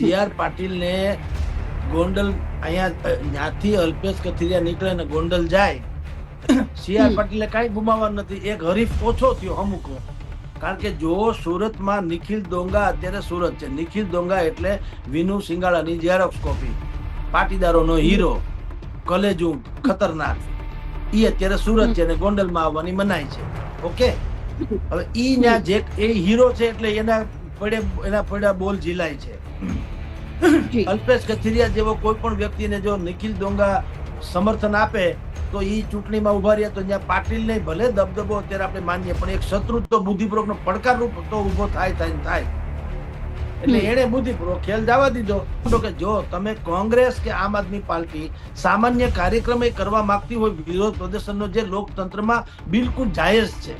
C R પાટીલને Gondal અહીંયા ત્યાંથી અલ્પેશ કથિરિયા નીકળે ને ગોંડલ જાય સી આર પાટીલે કાંઈ ગુમાવવાનું નથી. એક હરીફ ઓછો થયો અમુક કારણ કે જો સુરતમાં નિખિલ ડોંગા અત્યારે સુરત છે. નિખિલ ડોંગા એટલે વિનુ સિંગાળાની ઝેરોક્સ કોપી પાટીદારોનો હીરો કલેજુ ખતરનાક. એ અત્યારે સુરત છે અને ગોંડલમાં આવવાની મનાઈ છે. ઓકે? હવે ઈ ના જે એ હીરો છે એટલે એના પડે એના પડ્યા બોલ ઝીલાય છે. અલ્પેશ કથિરિયા જેવો કોઈ પણ વ્યક્તિને જો નિખિલ ડોંગા સમર્થન આપે તો એ ચૂંટણીમાં ઊભા રહ્યા તો ત્યાં પાટીલ ને ભલે દબદબો અત્યારે આપણે માનીએ પણ એક શત્રુ તો બુદ્ધિપૂર્વકનો પડકારરૂપ તો ઊભો થાય થાય થાય. એટલે. એણે બુદ્ધિપૂર્વક ખેલ જવા દીધો. તો કે જો તમે કોંગ્રેસ કે આમ આદમી પાર્ટી સામાન્ય કાર્યક્રમ એ કરવા માંગતી હોય વિરોધ પ્રદર્શનનો જે લોકતંત્રમાં બિલકુલ જાયઝ છે.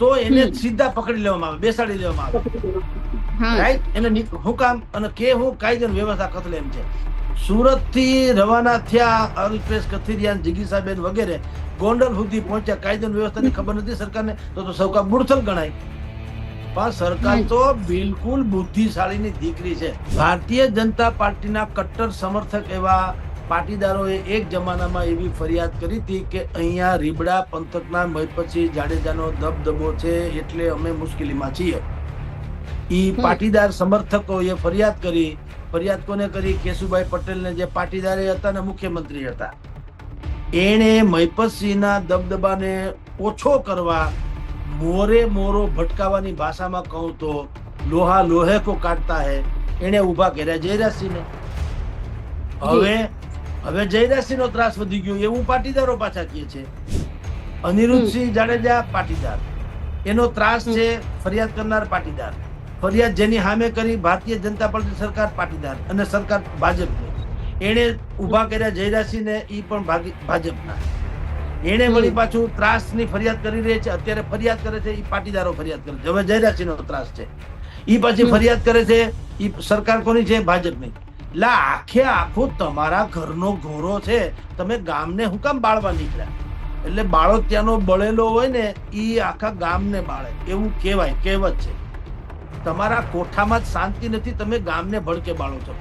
તો એને સીધા પકડી લેવામાં આવે બેસાડી લેવામાં આવે. રાઈટ એને હું કામ અને કે હું કાયદો વ્યવસ્થા કથલે એમ છે. સુરતથી રવાના થયા અલ્પેશ કથિરિયા જિગીસાબેન વગેરે ગોંડલ સુધી પહોંચ્યા. કાયદો વ્યવસ્થાની ખબર નથી સરકારને તો તો સૌકા મૂર્થલ ગણાય. પણ સરકાર તો બિલકુલ બુદ્ધિશાળીની દીકરી છે. ભારતીય જનતા પાર્ટીના કટ્ટર સમર્થક એવા પાટીદારોએ એક જમાનામાં એવી ફરિયાદ કરી હતી કે અહીંયા રીબડા પંથકના મહિપતસિંહ જાડેજાનો દબદબો છે એટલે અમે મુશ્કેલીમાં છીએ. એ પાટીદાર સમર્થકોએ ફરિયાદ કરી ફરિયાદ કોને કરી? કેશુભાઈ પટેલને જે પાટીદારે હતા ને મુખ્યમંત્રી હતા. એણે મહિપતસિંહના દબદબાને ઓછો કરવા મોરે મોરો ભટકાવાની ભાષામાં કહું તો લોહા લોહે કો કાઢતા હે. એણે ઊભા કર્યા. જયરાજસિંહને. હવે હવે જયરાજસિંહનો ત્રાસ વધી ગયો એવું પાટીદારો પાછા કહે છે. અનિરુદ્ધસિંહ જાડેજા પાટીદાર. એનો ત્રાસ છે ફરિયાદ કરનાર પાટીદાર. ફરિયાદ જેની સામે કરી ભારતીય જનતા પાર્ટી સરકાર પાટીદાર અને સરકાર ભાજપની. એણે ઊભા કર્યા જયરાજસિંહને એ પણ ભાજપના. એણે હમ. વળી પાછું ત્રાસની ફરિયાદ કરી રહી છે અત્યારે ફરિયાદ કરે છે એ પાટીદારો ફરિયાદ કરે છે. હવે જયરાજસિંહનો ત્રાસ છે. એ પાછી ફરિયાદ કરે છે એ સરકાર કોની છે? ભાજપની. એટલે આખે આખો તમારા ઘરનો ઘોરો છે. તમે ગામને હું કામ બાળવા નીકળ્યા? એટલે બાળો ત્યાંનો બળેલો હોય ને એ આખા ગામને બાળે. એવું કહેવાય, કહેવત છે. તમારા કોઠામાં જ શાંતિ નથી, તમે ગામને ભડકે બાળો છો.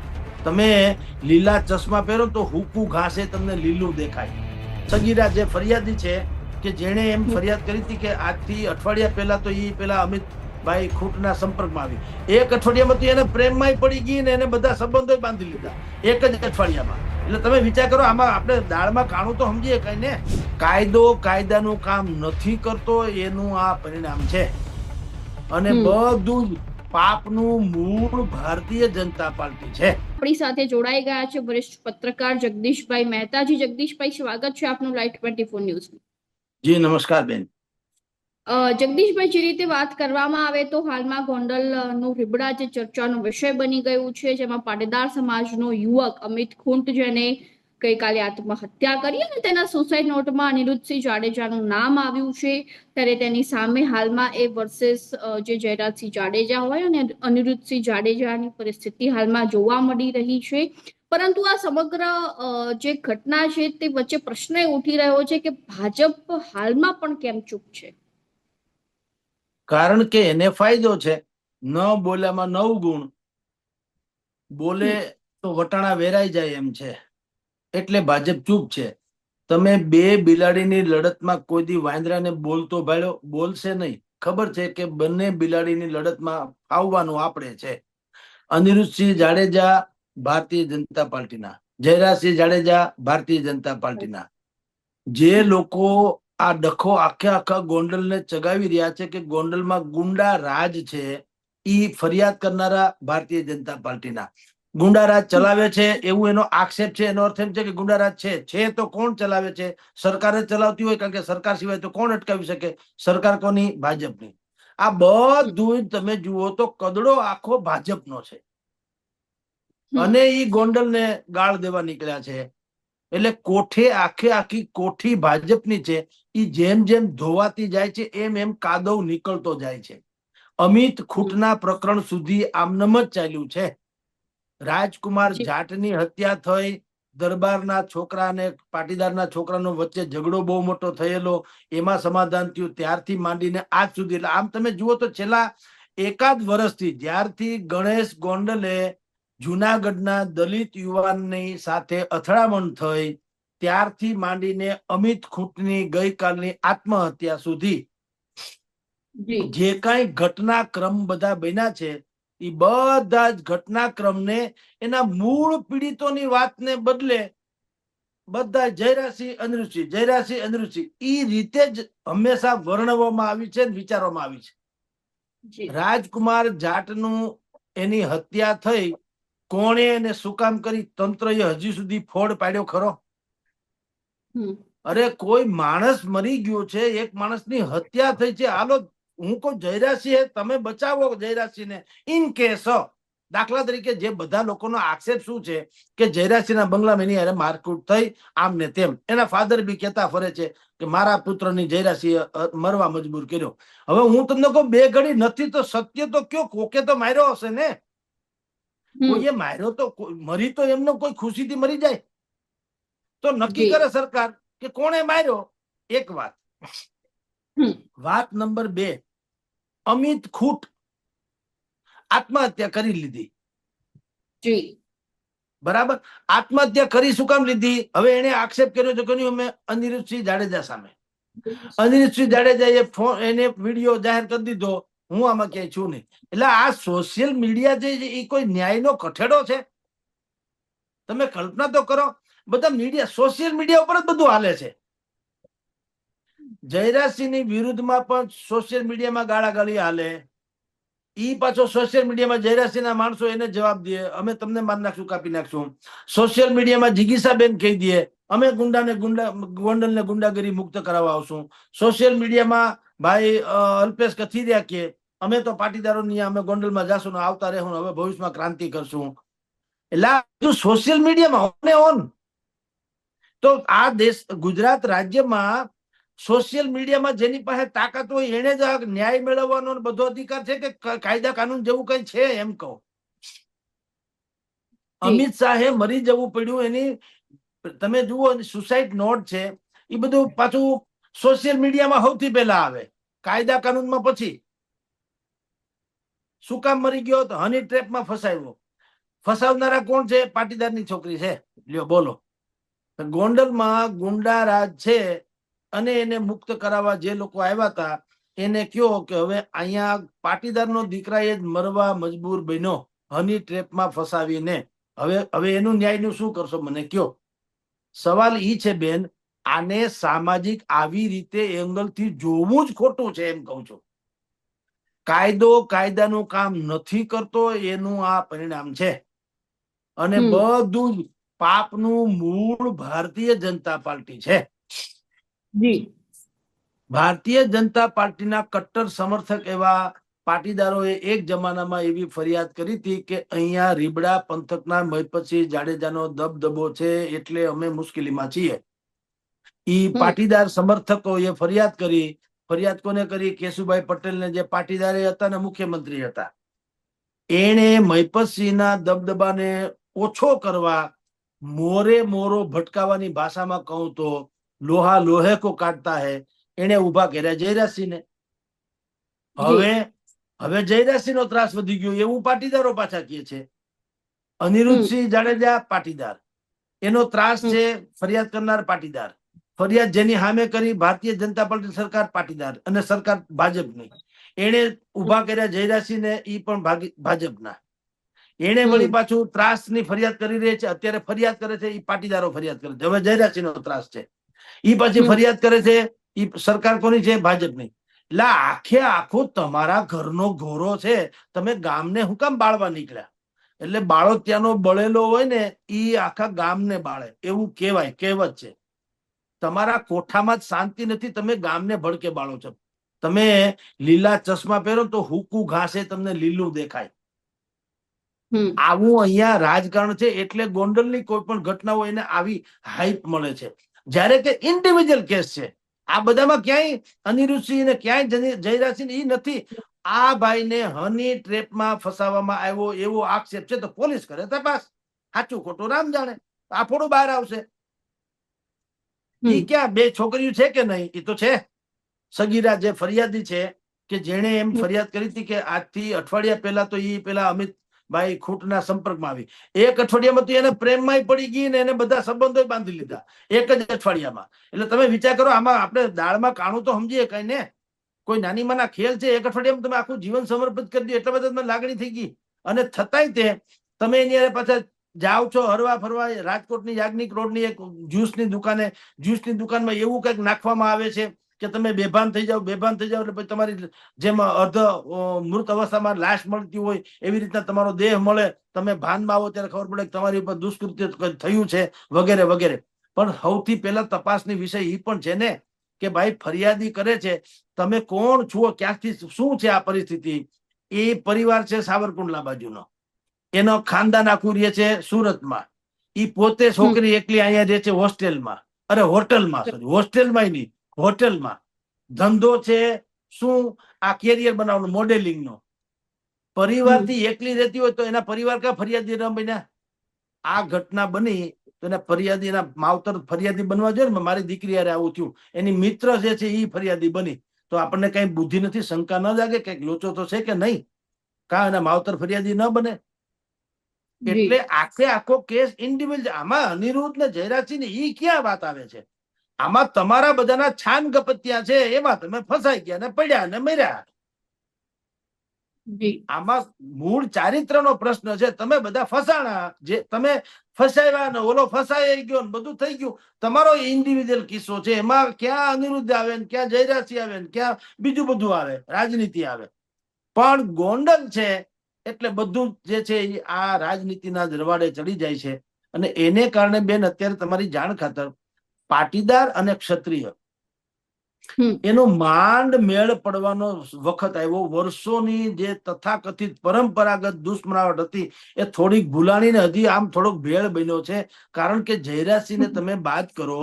તમે લીલા ચશ્મા પહેરો તો હુકુ ઘાસે તમને લીલું દેખાય. સગીરા જે ફરિયાદી છે, કે જેણે એમ ફરિયાદ કરી હતી કે આજથી અઠવાડિયા પહેલા તો એ પેલા અમિતભાઈ ખૂટના સંપર્કમાં આવી. એક અઠવાડિયામાં તો એને પ્રેમમાં પડી ગઈ ને એને બધા સંબંધો બાંધી લીધા. એક જ અઠવાડિયામાં. એટલે તમે વિચાર કરો આમાં આપણે દાળમાં કાણું તો સમજીએ કઈ ને? કાયદો કાયદાનું કામ નથી કરતો એનું આ પરિણામ છે. અને બધું જ પાપનું મૂળ ભારતીય જનતા પાર્ટી છે. આપણી સાથે જોડાઈ ગયા છે વરિષ્ઠ પત્રકાર જગદીશભાઈ મહેતાજી. જગદીશભાઈ સ્વાગત છે આપનું લાઈટ ટ્વેન્ટી ફોર ન્યૂઝ જી નમસ્કાર બેન. જગદીશભાઈ જે રીતે વાત કરવામાં આવે તો હાલમાં ગોંડલ અ, નું રીબડા જે ચર્ચાનો વિષય બની ગયું છે જેમાં પાટીદાર સમાજનો યુવક અમિત ખુંટ જેને ગઈકાલે આત્મહત્યા કરી અને તેના સુસાઇડ નોટમાં અનિરુદ્ધસિંહ જાડેજાનું નામ આવ્યું છે ત્યારે તેની સામે હાલમાં એ વર્સેસ જે જયરાજસિંહ જાડેજા હોય અને અનિરુદ્ધસિંહ જાડેજાની પરિસ્થિતિ હાલમાં જોવા મળી રહી છે. પરંતુ આ સમગ્ર જે ઘટના છે તે વચ્ચે પ્રશ્ન ઉઠી રહ્યો છે કે ભાજપ હાલમાં પણ કેમ ચૂપ છે? કારણ કે એને ફાયદો છે. ન બોલ્યામાં નવ ગુણ. બોલે તો વટાણા વેરાઈ જાય એમ છે. એટલે ભાજપ ચૂપ છે. તમે બે બિલાડીની લડતમાં કોઈ દી વાંદરાને બોલતો ભાડ્યો બોલશે નહીં. ખબર છે કે બંને બિલાડીની લડતમાં આવવાનું આપણે છે. અનિરુદ્ધસિંહ જાડેજા ભારતીય જનતા પાર્ટીના. જયરાજસિંહ જાડેજા ભારતીય જનતા પાર્ટીના. જે લોકો આ ડખો આખે આખા ગોંડલને ચગાવી રહ્યા છે કે ગોંડલમાં ગુંડા રાજ છે ઈ ફરિયાદ કરનારા ભારતીય જનતા પાર્ટીના. ગુંડારાજ ચલાવે છે એવું એનો આક્ષેપ છે એનો અર્થ એમ છે કે ગુંડારાજ છે છે તો કોણ ચલાવે છે? સરકાર જ ચલાવતી હોય કારણ કે સરકાર સિવાય તો કોણ અટકાવી શકે? સરકાર કોની? ભાજપની. આ બધું તમે જુઓ તો કદડો આખો ભાજપનો છે. અને ઈ ગોંડલને ગાળ દેવા નીકળ્યા છે. એટલે કોઠે આખે આખી કોઠી ભાજપની છે એ જેમ જેમ ધોવાતી જાય છે એમ એમ કાદવ નીકળતો જાય છે. અમિત ખૂટના પ્રકરણ સુધી આમનમ જ ચાલ્યું છે. રાજકુમાર જાટની હત્યા થઈ દરબારના છોકરા અને પાટીદારના છોકરાનો વચ્ચે ઝઘડો બહુ મોટો થયેલો એમાં સમાધાન થયું ત્યારથી માંડીને આજ સુધી. એટલે આમ તમે જુઓ તો છેલ્લા એકાદ વર્ષથી જ્યારથી ગણેશ ગોંડલે જુનાગઢના દલિત યુવાનની સાથે અથડામણ થઈ ત્યારથી માંડીને અમિત ખૂંટની ગઈકાલની આત્મહત્યા સુધી. જી. કઈ ઘટનાક્રમ બધા બન્યા છે એ બધા જ ઘટનાક્રમને એના મૂળ પીડિતોની વાતને બદલે બધા જયરાસિંહ અનિરુદ્ધસિંહ જયરાસિંહ અનિરુદ્ધસિંહ એ રીતે જ હંમેશા વર્ણવવામાં આવી છે વિચારવામાં આવી છે. રાજકુમાર જાટનું એની હત્યા થઈ કોણે એને શું કામ કરી? તંત્રએ હજી સુધી ફોડ પાડ્યો ખરો? અરે કોઈ માણસ મરી ગયો છે એક માણસની હત્યા થઈ છે. હાલો હું કહું જયરાસિંહ તમે બચાવો જયરાસિંહને ઇન કેસ દાખલા તરીકે જે બધા લોકોનો આક્ષેપ શું છે કે જયરાસિંહના બંગલામાં એની અરે મારકૂટ થઈ આમ ને તેમ. એના ફાધર બી કહેતા ફરે છે કે મારા પુત્રની જયરાસિંહ મરવા મજબૂર કર્યો. હવે હું તમને કહું બે ઘડી નથી તો સત્ય તો કયો? કોકે તો માર્યો હશે ને? કોઈએ માર્યો તો મરી તો એમનો કોઈ ખુશીથી મરી જાય. તો નક્કી કરે સરકાર કે કોણે માર્યો? એક વાત. વાત નંબર બે. અમિત ખૂટ આત્મહત્યા કરી લીધી. બરાબર? આત્મહત્યા કરી શું કામ લીધી? હવે એને આક્ષેપ કર્યો છે કોની અમે અનિરુદ્ધસિંહ જાડેજા સામે. અનિરુદ્ધસિંહ જાડેજાએ ફોન એને વીડિયો જાહેર કરી દીધો. હું આમાં ક્યાંય છું નહીં. એટલે આ સોશિયલ મીડિયા જે એ કોઈ ન્યાયનો કઠેડો છે? તમે કલ્પના તો કરો, બધા મીડિયા સોશિયલ મીડિયા ઉપર જ બધું હાલે છે. જયરાજસિંહની વિરુદ્ધમાં પણ સોશિયલ મીડિયામાં ગાળાગાળી હાલે. ઈ પાછો સોશિયલ મીડિયામાં જયરાજસિંહના માણસો એને જવાબ દે. અમે તમને માર નાખશું, કાપી નાખશું. સોશિયલ મીડિયામાં જિગીસાબેન કહી દે, અમે ગુંડાને ગુંડા, ગોંડલને ગુંડાગીરી મુક્ત કરાવવા આવશું. સોશિયલ મીડિયામાં ભાઈ અલ્પેશ અલ્પેશ કથિરિયા કે અમે તો પાટીદારોની અમે ગોંડલમાં જાશું ને આવતા રહેશું હવે ભવિષ્યમાં ક્રાંતિ કરશું. એટલે સોશિયલ મીડિયામાં ઓન ઓન તો આ દેશ ગુજરાત રાજ્યમાં સોશિયલ મીડિયામાં જેની પાસે તાકાત હોય એને જ ન્યાય મેળવવાનો બધો અધિકાર છે કે કાયદા કાનૂન જેવું કઈ છે એમ કહો. અમિત શાહે મરી જવું પડ્યું એની તમે જુઓ સુસાઇડ નોટ છે. એ બધું પાછું સોશિયલ મીડિયામાં સૌથી પહેલા આવે. કાયદા કાનૂનમાં પછી. શું કામ મરી ગયો તો હની ટ્રેપમાં ફસાયો. ફસાવનારા કોણ છે? પાટીદારની છોકરી છે. લ્યો, બોલો. ગોંડલમાં ગુંડા રાજ છે અને એને મુક્ત કરાવવા જે લોકો આવ્યા હતા, એને કયો કે હવે અહીંયા પાટીદારનો દીકરા એ જ મરવા મજબૂર બન્યો. હની ટ્રેપમાં ફસાવીને. હવે હવે એનું ન્યાયનું શું કરશો મને કયો? સવાલ ઈ છે, બેન, આને સામાજિક આવી રીતે એંગલથી જોવું જ ખોટું છે એમ કહું છું. કાયદો કાયદાનું કામ નથી કરતો એનું આ પરિણામ છે. અને બધું જ પાપનું મૂળ ભારતીય જનતા પાર્ટી છે. જી. ભારતીય જનતા પાર્ટીના કટ્ટર સમર્થક એવા પાટીદારોએ એક જમાનામાં એવી ફરિયાદ કરી હતી કે અહીંયા રીબડા પંથકના મહિપતસિંહ જાડેજાનો દબદબો છે એટલે અમે મુશ્કેલીમાં છીએ. ઈ. પાટીદાર સમર્થકોએ ફરિયાદ કરી ફરિયાદ કોને કરી? કેશુભાઈ પટેલને જે પાટીદારે હતા ને મુખ્યમંત્રી હતા. એણે મહિપતસિંહના દબદબાને ઓછો કરવા મોરે મોરો ભટકાવાની ભાષામાં કહું તો લોહા લોહે કો કાટતા હે. એને ઊભા કર્યા જયરાજસિંહને. હવે હવે જયરાજસિંહનો ત્રાસ વધી ગયો. એવું પાટીદારો પાછા કહે છે. અનિરુદ્ધસિંહ જાડેજા પાટીદાર. એનો ત્રાસ છે ફરિયાદ કરનાર પાટીદાર. ફરિયાદ જેની સામે કરી ભારતીય જનતા પાર્ટી સરકાર પાટીદાર અને સરકાર ભાજપની. એને ઊભા કર્યા જયરાજસિંહને ઈ પણ ભાજપના. એને વળી પાછું ત્રાસની ફરિયાદ કરી રહી છે. અત્યારે ફરિયાદ કરે છે ઈ પાટીદારો ફરિયાદ કરે છે. હવે જયરાજસિંહનો ત્રાસ છે. ઈ પાછી ફરિયાદ કરે છે ઈ સરકાર કોની છે? ભાજપની. એટલે આખે આખો તમારા ઘરનો ઘોરો છે. તમે ગામને હું કામ બાળવા નીકળ્યા? એટલે બાળો ત્યાંનો બળેલો હોય ને ઈ આખા ગામને બાળે. એવું કહેવાય કહેવત છે. તમારા કોઠામાં જ શાંતિ નથી તમે ગામને ભડકે બાળો છો. તમે લીલા ચશ્મા પહેરો તો હુકુ ઘાસે તમને લીલું દેખાય. આવું અહીંયા રાજકારણ છે એટલે ગોંડલની કોઈ પણ ઘટનાઓ એને આવી હાઈપ મળે છે. જ્યારે કે ઇન્ડિવિજ્યુઅલ કેસ છે. આ બધામાં ક્યાંય અનિરુદ્ધસિંહ ને ક્યાંય જયરાશી જયરાજસિંહ ઈ નથી. આ ભાઈને હની ટ્રેપમાં ફસાવવામાં આવ્યો એવો આક્ષેપ છે તો પોલીસ કરે તપાસ. સાચું ખોટું રામ જાણે. આ બહાર આવશે. હમ. ક્યાં બે છોકરીઓ છે કે નહીં? એ તો છે. સગીરા જે ફરિયાદી છે કે જેણે એમ ફરિયાદ કરી હતી કે આજથી અઠવાડિયા પહેલા તો એ પેલા અમિત ભાઈ ખૂંટના સંપર્કમાં આવી. એક અઠવાડિયામાં તો એને પ્રેમમાં પડી ગઈ ને એને બધા સંબંધો બાંધી લીધા. એક જ અઠવાડિયામાં. એટલે તમે વિચાર કરો આમાં આપણે દાળમાં કાણું તો સમજીએ કઈ ને? કોઈ નાની માના ખેલ છે એક અઠવાડિયામાં તમે આખું જીવન સમર્પિત કરી દો એટલા બધા તમને લાગણી થઈ ગઈ. અને છતાંય તે તમે એની પાછા જાઓ છો હરવા ફરવા, રાજકોટની યાજ્ઞિક રોડની એક જ્યુસની દુકાને, જ્યુસની દુકાનમાં એવું કંઈક નાખવામાં આવે છે કે તમે બેભાન થઈ જાઓ, બેભાન થઈ જાઓ એટલે પછી તમારી જેમ અર્ધ મૃત અવસ્થામાં લાશ મળતી હોય એવી રીતના તમારો દેહ મળે, તમે ભાનમાં આવો ત્યારે ખબર પડે કે તમારી ઉપર દુષ્કૃત્ય થયું છે વગેરે વગેરે. પણ સૌથી પહેલા તપાસની વિષય એ પણ છે ને કે ભાઈ ફરિયાદી કરે છે, તમે કોણ છો, ક્યાંથી, શું છે આ પરિસ્થિતિ? એ પરિવાર છે સાવરકુંડલા બાજુનો. એનો ખાનદાન આખું રહે છે સુરતમાં. એ પોતે છોકરી એકલી અહીંયા રહે છે હોસ્ટેલમાં. અરે હોટલમાં સોરી હોસ્ટેલમાં નહીં હોટેલમાં. ધંધો છે શું? આ કેરિયર બનાવવાનું મોડેલિંગનો પરિવારથી એકલી રહેતી હોય તો એના પરિવાર કા ફરિયાદી ન બન્યા? આ ઘટના બની તો એના ફરિયાદીના માવતર ફરિયાદી બનવા જોઈએ ને મારી દીકરી હારે આવું થયું. એની મિત્ર જે છે એ ફરિયાદી બની. તો આપણને કઈ બુદ્ધિ નથી શંકા ન જાગે કંઈક લોચો તો છે કે નહીં? કા એના માવતર ફરિયાદી ન બને. એટલે આખે આખો કેસ ઇન્ડિવિજ્યુઅલ આમાં અનિરુદ્ધ ને જયરાજસિંહ ને ઈ ક્યાં વાત આવે છે? આમાં તમારા બધાના છાન ગપત્યા છે એમાં તમે ફસાઈ ગયા ને પડ્યા ને મર્યા. આમાં મૂળ ચારિત્રનો પ્રશ્ન છે. તમે બધા ફસાણા જે તમે ફસાવ્યા ને ઓલો ફસાઈ ગયો ને બધું થઈ ગયું. તમારો ઇન્ડિવિજ્યુઅલ કિસ્સો છે. એમાં ક્યાં અનિરુદ્ધ આવે ને ક્યાં જયરાજસિંહ આવે ને ક્યાં બીજું બધું આવે રાજનીતિ આવે. પણ ગોંડલ છે એટલે બધું જે છે એ આ રાજનીતિના દરવાડે ચડી જાય છે. અને એને કારણે બેન અત્યારે તમારી જાણ ખાતર પાટીદાર અને ક્ષત્રિય એનો માંડ મેળ પડવાનો વખત આવ્યો. વર્ષોની જે તથાકથિત પરંપરાગત દુશ્મનાવટ હતી એ થોડીક ભૂલાણીને હજી આમ થોડોક ભેળ બન્યો છે. કારણ કે જયરાજસિંહને તમે બાદ કરો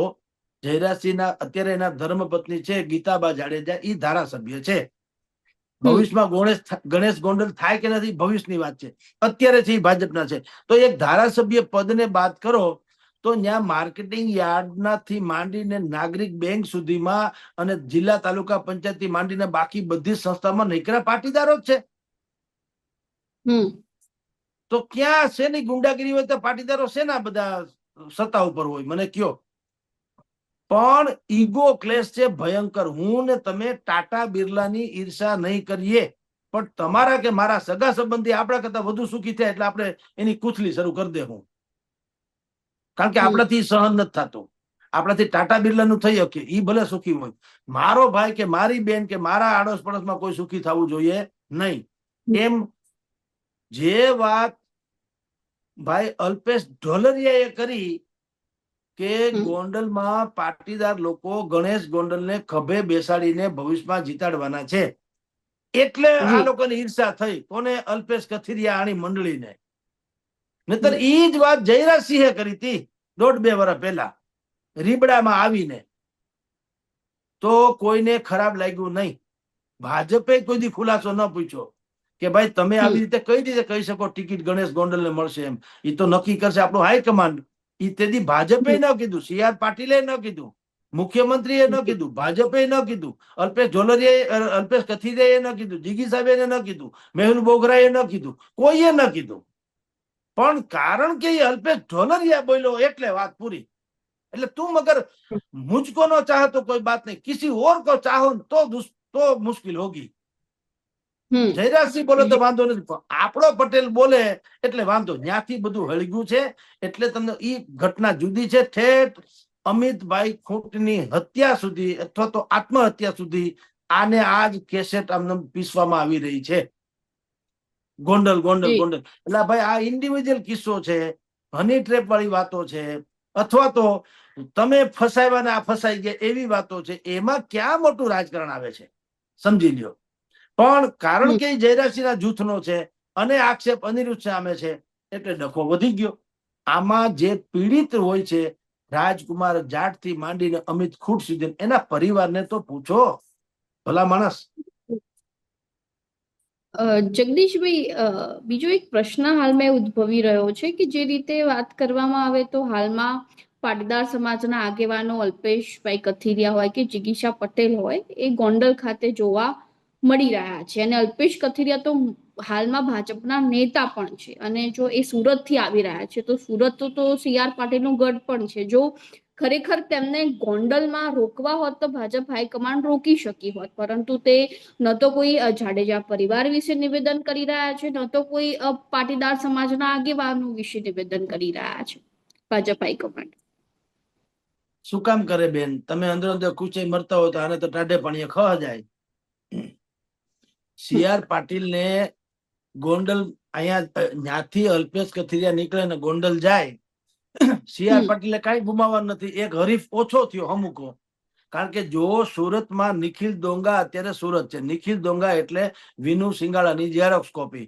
જયરાજસિંહના અત્યારે એના ધર્મપત્ની છે ગીતાબા જાડેજા એ ધારાસભ્ય છે. ભવિષ્યમાં ગણેશ ગણેશ ગોંડલ થાય કે નથી ભવિષ્યની વાત છે. અત્યારે છે એ ભાજપના છે. તો એક ધારાસભ્ય પદને બાદ કરો તો ત્યાં માર્કેટિંગ યાર્ડનાથી માંડીને નાગરિક બેંક સુધીમાં અને જિલ્લા તાલુકા પંચાયતથી માંડીને બાકી બધી સંસ્થામાં નૈકરા પાટીદારો જ છે. તો ક્યાં શેની ગુંડાગીરી હોય તો પાટીદારો છે ના બધા સત્તા ઉપર હોય? મને કયો. પણ ઈગો ક્લેશ છે ભયંકર. હું ને તમે ટાટા બિરલાની ઈર્ષા નહીં કરીએ. પણ તમારા કે મારા સગા સંબંધી આપણા કરતા વધુ સુખી થયા એટલે આપણે એની કુથલી શરૂ કરી દે હું કારણ કે આપણાથી સહન નથી થતું. આપણાથી ટાટા બિરલાનું થઈ શકે. ઈ ભલે સુખી હોય. મારો ભાઈ કે મારી બેન કે મારા આડોશ પડોશમાં કોઈ સુખી થવું જોઈએ નહીં. એમ જે વાત ભાઈ અલ્પેશ ઢોલરિયાએ કરી કે. ગોંડલમાં પાટીદાર લોકો ગણેશ ગોંડલને ખભે બેસાડીને ભવિષ્યમાં જીતાડવાના છે. એટલે આ. લોકોની ઈર્ષા થઈ. કોને અલ્પેશ કથિરિયા આની મંડળીને? નહીતર ઈ જ વાત જયરાજસિંહે કરી હતી દોઢ બે વર્ષ પહેલા. રીબડામાં આવીને. તો કોઈને ખરાબ લાગ્યું નહીં. ભાજપે કોઈ દી ખુલાસો ન પૂછ્યો કે ભાઈ તમે આવી રીતે કઈ રીતે કહી શકો ટિકિટ ગણેશ ગોંડલને મળશે એમ. એ તો નક્કી કરશે આપણું હાઈકમાન્ડ. તેથી ભાજપે ન કીધું સી આર પાટીલે ન કીધું મુખ્યમંત્રીએ ન કીધું ભાજપે ન કીધું અલ્પેશ ઝોલરીએ અલ્પેશ કથિરિયાએ ન કીધું જીગી સાહેબે ન કીધું મેહુલ બોગરાએ ન કીધું કોઈએ ન કીધું. પણ કારણ કે અલ્પેશ ઢોલરિયા બોલ્યો એટલે વાત પૂરી. એટલે તું મગર મુજકો નો ચાહે તો કોઈ બાત નહીં કિસી ઓર કો ચાહો તો તો મુશ્કિલ હોગી. જયરાજસિંહ બોલે તો વાંધો નથી પણ આપણો પટેલ બોલે એટલે વાંધો. ત્યાંથી બધું હળગ્યું છે એટલે તમને એ ઘટના જુદી છે. ઠેઠ અમિતભાઈ ખૂંટની હત્યા સુધી અથવા તો આત્મહત્યા સુધી આને આજ કેસેટ આમને પીસવામાં આવી રહી છે. ગોંડલ ગોંડલ ગોંડલ. એટલે ભાઈ આ ઇન્ડિવિજ્યુઅલ કિસ્સો છે હની ટ્રેપ વાળી વાતો છે અથવા તો તમે ફસાવ્યા ને આ ફસાઈ ગયા એવી વાતો છે એમાં ક્યાં મોટું રાજકારણ આવે છે? સમજી લ્યો. પણ કારણ કે જયરાજસિંહના જૂથનો છે અને આક્ષેપ અનિરુદ્ધ સામે છે એટલે ડખો વધી ગયો. આમાં જે પીડિત હોય છે રાજકુમાર જાટથી માંડીને અમિત ખૂટ સુધી એના પરિવારને તો પૂછો ભલા માણસ. અ, જગદીશભાઈ બીજો એક પ્રશ્ન હાલમાં ઉદ્ભવી રહ્યો છે કે જે રીતે વાત કરવામાં આવે તો હાલમાં પાટીદાર સમાજના આગેવાનો અલ્પેશભાઈ કથિરિયા હોય કે જિગીશા પટેલ હોય એ ગોંડલ ખાતે જોવા મળી રહ્યા છે. અને અલ્પેશ કથિરિયા તો હાલમાં ભાજપના નેતા પણ છે. અને જો એ સુરતથી આવી રહ્યા છે, તો સુરત તો સી આર પાટીલનું ગઢ પણ છે. જો ખરેખર તેમને ગોંડલમાં રોકવા હોત તો ભાજપ હાઈકમાન્ડ રોકી શકી હોત. પરંતુ તે ન તો કોઈ જાડેજા પરિવાર વિશે નિવેદન કરી રહ્યા છે, ન તો કોઈ પાટીદાર સમાજના આગેવાનો વિશે નિવેદન કરી રહ્યા છે ભાજપ હાઈકમાન્ડ. શું કામ કરે બેન? તમે અંદર અંદર કૂચે મરતા હોય તો આને તો ટાઢે પાણીએ ખવા જાય સી આર પાટીલ ને ગોંડલ અહીંયા જ્યાંથી અલ્પેશ કથિરિયા નીકળે ને ગોંડલ જાય સી આર પાટીલે કઈ ગુમાવવાનું નથી. એક હરીફ ઓછો થયો અમુકો. કારણ કે જો સુરતમાં નિખિલ ડોંગા અત્યારે સુરત છે. નિખિલ ડોંગા એટલે વિનુ સિંગાળાની ઝેરોક્સ કોપી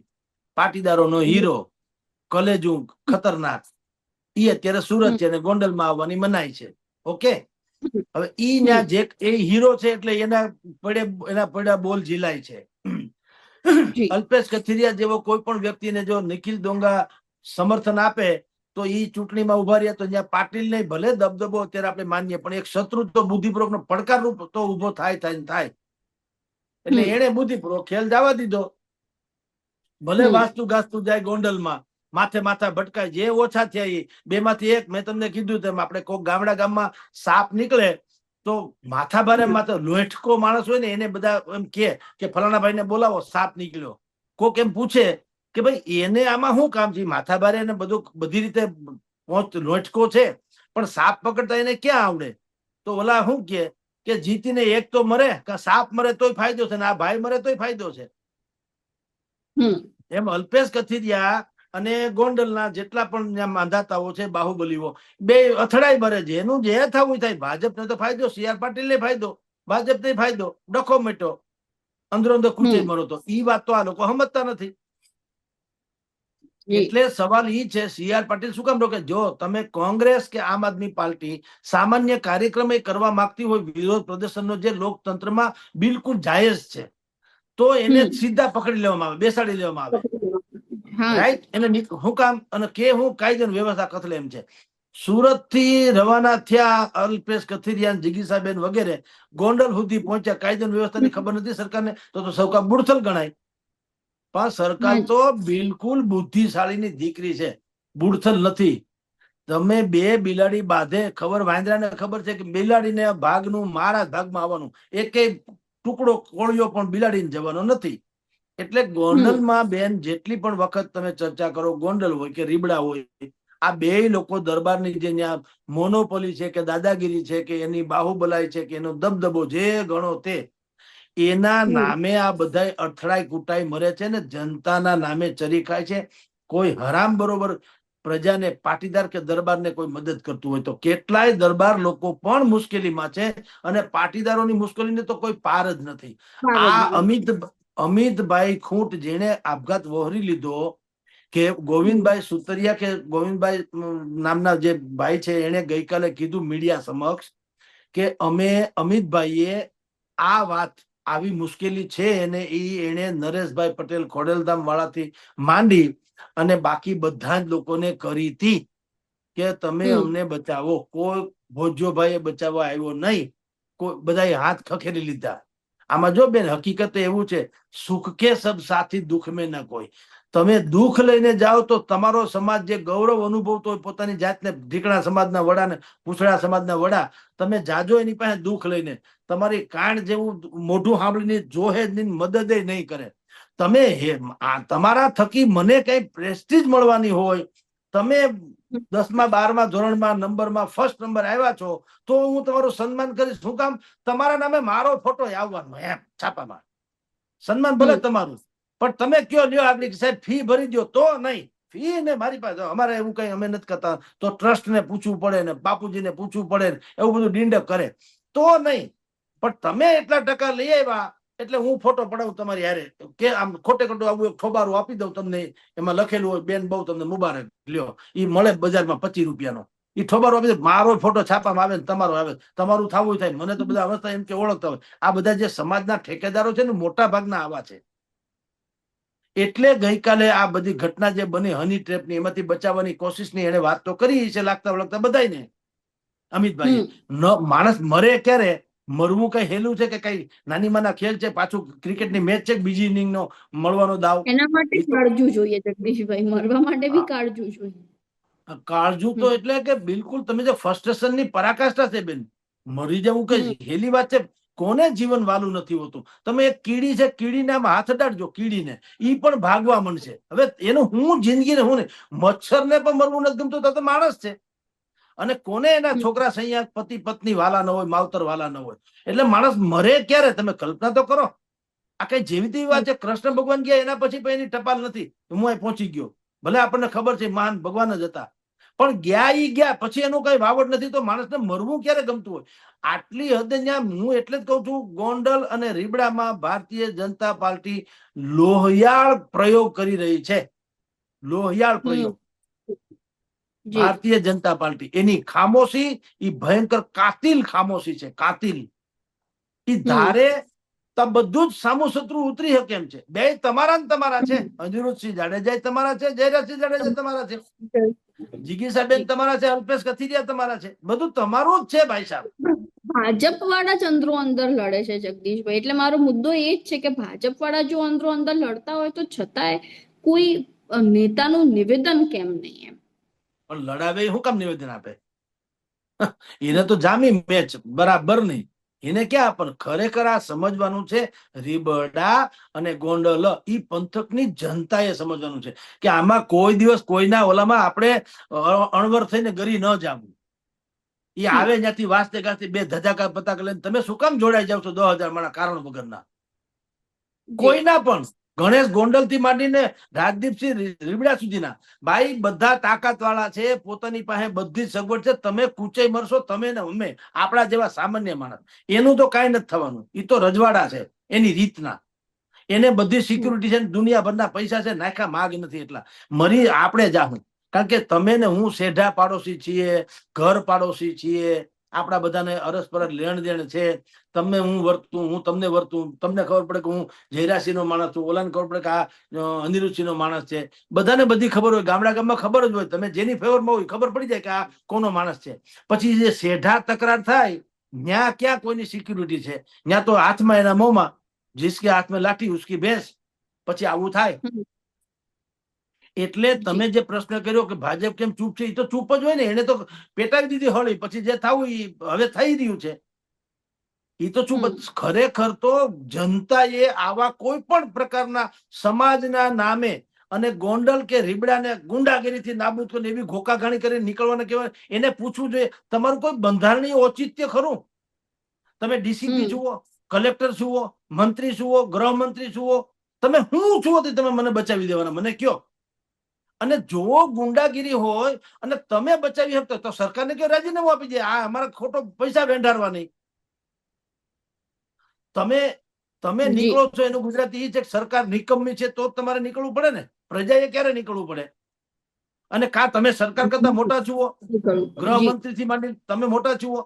પાટીદારોનો હીરો કલેજું ખતરનાક. ઈ અત્યારે સુરત છે અને ગોંડલમાં આવવાની મનાય છે. ઓકે? હવે ઈ ના જે એ હીરો છે એટલે એના પડે એના પડ્યા બોલ ઝીલાય છે. અલ્પેશ કથિરિયા જેવો કોઈ પણ વ્યક્તિને જો નિખિલ ડોંગા સમર્થન આપે તો એ ચૂંટણીમાં ઊભા રહ્યા તો ત્યાં પાટીલ ને ભલે દબદબો અત્યારે આપણે માનીએ પણ એક શત્રુ તો બુદ્ધિપૂર્વક નો પડકારરૂપ તો ઊભો થાય થાય ને થાય. એટલે એને બુદ્ધિપૂર્વક ખેલ જવા દીધો. ભલે વાસ્તુ ગાસ્તુ જાય ગોંડલમાં માથે માથા ભટકાય જે ઓછા થયા એ બે માંથી એક મેં તમને કીધું તેમ આપણે કોક ગામડા ગામમાં સાપ નીકળે તો માથા ભારે. માથા લોઠકો માણસ હોય ને એને બધા એમ કે કે ફલાણા ભાઈને બોલાવો સાપ નીકળ્યો. કોક એમ પૂછે કે ભાઈ એને આમાં શું કામ છે? માથા ભારે ને બધું બધી રીતે પહોંચ છે પણ સાપ પકડતા એને ક્યાં આવડે? તો ઓલા શું કે કે જીતીને એક તો મરે કે સાપ મરે તોય ફાયદો છે ને આ ભાઈ મરે તોય ફાયદો છે. એમ અલ્પેશ કથિરિયા અને ગોંડલના જેટલા પણ માંધાતાઓ છે બાહુબલીઓ બે અથડાઈ ભરે છે. એનું જે થવું થાય. ભાજપને તો ફાયદો સી આર પાટીલને ફાયદો. ભાજપને ફાયદો. ડખો મેટો. અંદરો અંદર કૂચે મરો તો. એ વાત તો આ લોકો સમજતા નથી. એટલે સવાલ ઈ છે સી આર પાટીલ શું કામ રોકે? જો તમે કોંગ્રેસ કે આમ આદમી પાર્ટી સામાન્ય કાર્યક્રમ એ કરવા માંગતી હોય વિરોધ પ્રદર્શનનો જે લોકતંત્રમાં બિલકુલ જાયઝ છે તો એને સીધા પકડી લેવામાં આવે બેસાડી લેવામાં આવે. રાઈટ એને ની- હું કામ અને કે હું કાયદો વ્યવસ્થા કથલે એમ છે. સુરતથી રવાના થયા અલ્પેશ કથિરિયા જિગીસાબેન વગેરે ગોંડલ સુધી પહોંચ્યા. કાયદો વ્યવસ્થાની ખબર નથી સરકારને તો તો સૌકા બુડથલ ગણાય. પણ સરકાર તો બિલકુલ બુદ્ધિશાળીની દીકરી છે. બુડથલ નથી. તમે બે બિલાડી બાંધે ખબર વાંદરાને ખબર છે કે બિલાડીને ભાગનું મારા ભાગમાં આવવાનું. એકેય ટુકડો કોળિયો પણ બિલાડીને જવાનો નથી. એટલે ગોંડલમાં બેન જેટલી પણ વખત તમે ચર્ચા કરો ગોંડલ હોય કે રીબડા હોય આ બે લોકો દરબારની જે ત્યાં મોનોપોલી છે કે દાદાગીરી છે કે એની બાહુબલાઈ છે કે એનો દબદબો જે ગણો તે એના નામે આ બધા અથડાઈ કુટાઈ મરે છે ને જનતાના નામે ચરી ખાય છે. કોઈ હરામ બરોબર પ્રજાને પાટીદાર કે દરબારને કોઈ મદદ કરતું હોય તો કેટલાય દરબાર લોકો પણ મુશ્કેલીમાં છે અને પાટીદારોની મુશ્કેલીને તો કોઈ પાર જ નથી. આ અમિત અમિતભાઈ ખૂંટ જેને આપઘાત વહોરી લીધો કે ગોવિંદભાઈ સુતરિયા કે ગોવિંદભાઈ નામના જે ભાઈ છે એને ગઈકાલે કીધું મીડિયા સમક્ષ કે અમે અમિતભાઈએ આ વાત આવી મુશ્કેલી છે એને ઈ એણે નરેશભાઈ પટેલ ખોડલધામ વાળાથી માંડી અને બાકી બધા જ લોકોને કરી હતી કે તમે અમને બચાવો. કોઈ ભોજ્યોભાઈએ બચાવવા આવ્યો નહીં. કોઈ બધાએ હાથ ખખેરી લીધા. આમાં જો બેન, હકીકત એવું છે, સુખ કે સબ સાથી દુઃખ મેં ન કોઈ. તમે દુઃખ લઈને જાઓ તો તમારો સમાજ જે ગૌરવ અનુભવતો હોય, પોતાની જાતને ઢીકણા સમાજના વડાને પૂછડા સમાજના વડા, તમે જાજો એની પાસે દુઃખ લઈને. તમારી કાંડ જેવું મોઢું સાંભળીને જોહે જ નહીં, મદદ નહીં કરે. તમે હે- તમારા થકી મને કઈ પ્રેસ્ટીજ મળવાની હોય. તમે દસમા બારમા ધોરણમાં નંબરમાં ફર્સ્ટ નંબર આવ્યા છો તો હું તમારું સન્માન કરીશ. શું કામ? તમારા નામે મારો ફોટો આવવાનો એમ છાપામાં. સન્માન ભલે તમારું પણ તમે કયો લ્યો આગળ સાહેબ ફી ભરી દો તો નહીં. ફી ને મારી પાસે અમારે એવું કઈ અમે નથી કરતા. તો ટ્રસ્ટ ને પૂછવું પડે ને બાપુજીને પૂછવું પડે ને એવું બધું ડીંડક કરે. તો નહીં. પણ તમે એટલા ટકા લઈ આવ્યા એટલે હું ફોટો પડાવું તમારી હારે. કે આમ ખોટે ખોટું આવું એક ખોબારું આપી દઉં તમને એમાં લખેલું હોય બેન બહુ તમને મુબારક. લ્યો એ મળે બજારમાં પચીસ રૂપિયાનો. એ ખોબારો આપી દે મારો ફોટો છાપામાં આવે ને તમારો આવે. તમારું થવું થાય મને તો બધા અવસ્થા એમ કે ઓળખતા હોય. આ બધા જે સમાજના ઠેકેદારો છે ને મોટા ભાગના આવા છે. એટલે ગઈકાલે આ બધી ઘટના જે બની હની ટ્રેપની એમાંથી બચાવવાની કોશિશની એને વાત તો કરી છે લાગતા વળગતા બધાયને. અમિતભાઈ ન માણસ મરે ક્યારે? મરવું કઈ હેલું છે કે કઈ નાની માના ખેલ છે? પાછું ક્રિકેટની મેચ છે બીજી ઇનિંગ નો મળવાનો દાવ? એના માટે કાળજું જોઈએ જગદીશભાઈ મરવા માટે બી કાળજું જોઈએ. કાળજુ તો એટલે કે બિલકુલ તમે જે ફ્રસ્ટ્રેશનની પરાકાષ્ઠા છે બેન મરી જવું કે કઈ હેલી વાત છે? કોને જીવન વાલું નથી હોતું? તમે એક કીડી છે કીડીને આમ હાથ અડાડજો કીડીને. ઈ પણ ભાગવા મળશે હવે એનું હું જિંદગી હું ને મચ્છરને પણ મરવું નથી ગમતું તો માણસ છે. અને કોને એના છોકરા સૈયા પતિ પત્ની વાલા ન હોય માવતર વાલા ન હોય? એટલે માણસ મરે ક્યારે? તમે કલ્પના તો કરો. આ કઈ જેવી તેવી વાત છે? કૃષ્ણ ભગવાન ગયા એના પછી એની ટપાલ નથી. હું અહીં પહોંચી ગયો. ભલે આપણને ખબર છે મહાન ભગવાન જ હતા. પણ ગયા ઈ ગયા પછી એનું કઈ વાવડ નથી તો માણસને મરવું ક્યારે ગમતું હોય? આટલી હદે ત્યાં હું એટલે જ કઉ છું ગોંડલ અને રીબડામાં ભારતીય જનતા પાર્ટી લોહિયાળ પ્રયોગ કરી રહી છે. લોહિયાળ પ્રયોગ. ભારતીય જનતા પાર્ટી. એની ખામોશી ઈ ભયંકર કાતિલ ખામોશી છે કાતિલ. ઈ ધારે બધું જ સામુ શત્રુ ઉતરી શકે એમ છે. બે તમારા ને તમારા છે. અનિરુદ્ધસિંહ જાડેજા તમારા છે જયરાજસિંહ જાડેજા તમારા છે. જીગીસાબેન તમારા છે અલ્પેશ કથિરિયા તમારા છે. બધું તમારું જ છે ભાઈ સાહેબ. ભાજપ વાળા જ અંદરો અંદર લડે છે જગદીશભાઈ. એટલે મારો મુદ્દો એ જ છે કે ભાજપ વાળા જો અંદરો અંદર લડતા હોય તો છતાંય કોઈ નેતાનું નિવેદન કેમ નહીં એમ? પણ લડાવે શું કામ નિવેદન આપે? એને તો જામી મેચ બરાબર નહીં. એને ક્યાં? પણ ખરેખર આ સમજવાનું છે રીબડા અને ગોંડલ ઈ પંથકની જનતાએ સમજવાનું છે કે આમાં કોઈ દિવસ કોઈના ઓલામાં આપણે અણવર થઈને ગરી ન જાવું. એ આવે ત્યાંથી વાસ્તે ગાસ્તે બે ધજાકા પતાક લઈને તમે શું કામ જોડાઈ જાવ છો દસ હજાર માણા કારણ વગરના? કોઈના પણ. ગણેશ ગોંડલથી માંડીને રાજદીપસિંહ રીબડા સુધીના. ભાઈ, બધા તાકાત વાળા છે, પોતાની પાસે બધી સગવડ છે. તમે કૂચાઈ મરશો, તમે ને અમે, આપણા જેવા સામાન્ય માણસ. એનું તો કાંઈ નથી થવાનું. એ તો રજવાડા છે, એની રીતના. એને બધી સિક્યુરિટી છે દુનિયાભરના પૈસા છે, નાખ્યા માગ નથી એટલા. મરી આપણે જાહું. કારણ કે તમે ને હું શેઢા પાડોશી છીએ, ઘર પાડોશી છીએ. આપણા બધાને અરસપરસ લેણ દેણ છે. તમને હું વર્તું, હું તમને વર્તું, તમને ખબર પડે કે હું જયરાશી નો માણસ છું, ઓલાને ખબર પડે કે આ અનિરુચિ નો માણસ છે. બધાને બધી ખબર હોય, ગામડા ગામમાં ખબર જ હોય. તમે જેની ફેવરમાં હોય, ખબર પડી જાય કે આ કોનો માણસ છે. પછી જે સેઢા તકરાર થાય ત્યાં ક્યાં કોઈની સિક્યુરિટી છે? ત્યાં તો હાથમાં એના મોંમાં, જીસકે હાથમાં લાઠી, ઉસકી ભેંસ, પછી આવું થાય. એટલે તમે જે પ્રશ્ન કર્યો કે ભાજપ કેમ ચૂપ છે એ તો ચૂપ જ હોય ને એને તો પેટાવી દીધી હળી પછી જે થવું એ હવે થઈ રહ્યું છે. એ તો ચૂપ ખરેખર તો જનતાએ આવા કોઈ પણ પ્રકારના સમાજના નામે અને ગોંડલ કે રીબડાને ગુંડાગીરીથી નાબૂદ કરીને એવી ઘોકાઘાણી કરીને નીકળવાને કહેવાય એને પૂછવું જોઈએ. તમારું કોઈ બંધારણીય ઔચિત્ય ખરું? તમે ડીસીપી. જુઓ કલેક્ટર જુઓ મંત્રી જુઓ ગૃહમંત્રી જુઓ તમે હું છુઓ તે તમે મને બચાવી દેવાના મને કયો? અને જો ગુંડાગીરી હોય અને તમે બચાવી શકતો તો સરકારને કયો રાજીનામું આપી દે? આ અમારા ખોટો પૈસા વેંઢારવા નહીં તમે તમે નીકળો છો એનું ગુજરાતી એ છે કે સરકાર નિકમ્મી છે તો તમારે નીકળવું પડે ને? પ્રજાએ ક્યારે નીકળવું પડે? અને કા તમે સરકાર કરતા મોટા છુઓ. ગૃહમંત્રી થી માંડી તમે મોટા છુઓ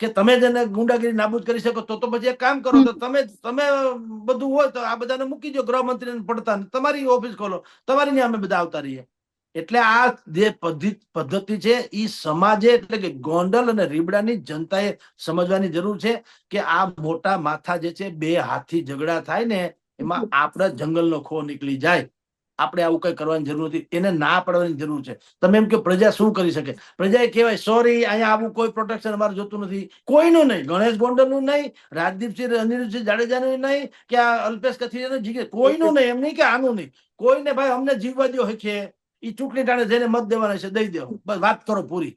કે તમે જેને ગુંડાગીરી નાબૂદ કરી શકો તો તો પછી એક કામ કરો તો તમે તમે બધું હોય તો આ બધાને મૂકી દો ગૃહમંત્રીને પડતા તમારી ઓફિસ ખોલો તમારી અમે બધા આવતા રહીએ. એટલે આ જે પદ્ધતિ છે એ સમાજે એટલે કે ગોંડલ અને રીબડાની જનતાએ સમજવાની જરૂર છે કે આ મોટા માથા જે છે બે હાથી ઝઘડા થાય ને એમાં આપણા જંગલનો ખો નીકળી જાય. આપણે આવું કઈ કરવાની જરૂર નથી. એને ના પાડવાની જરૂર છે. તમે એમ કે પ્રજા શું કરી શકે? પ્રજાએ કહેવાય સોરી અહીંયા આવું કોઈ પ્રોટેક્શન અમારે જોતું નથી. કોઈનું નહીં. ગણેશ ગોંડલનું નહીં રાજદીપસિંહ અનિરુદ્ધસિંહ જાડેજાનું નહીં કે આ અલ્પેશ કથિરિયાનું જીગે કોઈનું નહીં એમ નહીં કે આનું નહીં. કોઈને ભાઈ અમને જીવવા દો છે એ ચૂંટણી ટાણે જઈને મત દેવાના છે દઈ દેવું બસ વાત કરો પૂરી.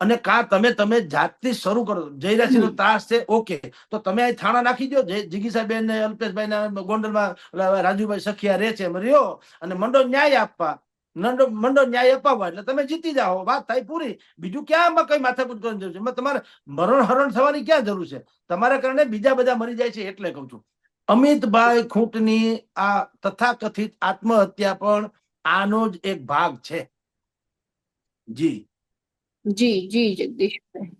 અને કા તમે તમે જાતથી શરૂ કરો. જયરાસિંહ નો ત્રાસ છે ઓકે. તો તમે અહીં થાણા નાખી દો જીગીસાબેન ને અલ્પેશભાઈ ના ગોંડલમાં રાજુભાઈ સખિયા રહે છે એમ રહ્યો. અને મંડો ન્યાય આપવા. નંડો મંડો ન્યાય અપાવવા. એટલે તમે જીતી જાઓ. વાત થાય પૂરી. બીજું ક્યાં કઈ માથાકૂટ કરવાની જરૂર છે? એમાં તમારે મરણ હરણ થવાની ક્યાં જરૂર છે? તમારા કારણે બીજા બધા મરી જાય છે એટલે કહું છું. અમિતભાઈ ખૂંટની આ તથાકથિત આત્મહત્યા પણ આનો જ એક ભાગ છે. જી. જી જી, જગદીશભાઈ.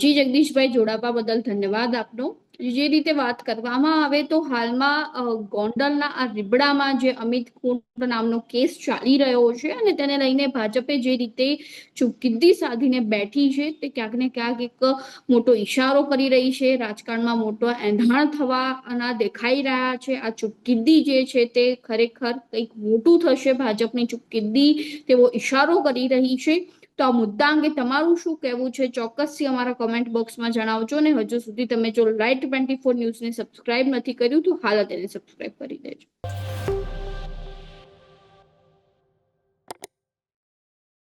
જી, જગદીશભાઈ જોડાવા બદલ ધન્યવાદ આપનો. જે રીતે વાત કરવામાં આવે તો હાલમાં ગોંડલના આ રીબડામાં જે અમિત કુંડ નામનો કેસ ચાલી રહ્યો છે અને તેને લઈને ભાજપે જે રીતે ચુકિદ્દી સાધીને બેઠી છે, તે ક્યાંક ને ક્યાંક એક મોટો ઈશારો કરી રહી છે. રાજકારણમાં મોટો એંધાણ થવાના દેખાઈ રહ્યા છે. આ ચુપકિદ્દી જે છે તે ખરેખર કંઈક મોટું થશે. ભાજપની ચુપકિદ્દી તેવો ઈશારો કરી રહી છે. તો આ મુદ્દા અંગે તમારું શું કહેવું છે? ચોક્કસથી અમારા કોમેન્ટ બોક્સમાં જણાવજો અને હજુ સુધી તમે જો લાઈટ ટ્વેન્ટી ફોર ન્યૂઝને સબસ્ક્રાઇબ નથી કર્યું તો હાલ તેને સબસ્ક્રાઇબ કરી દેજો.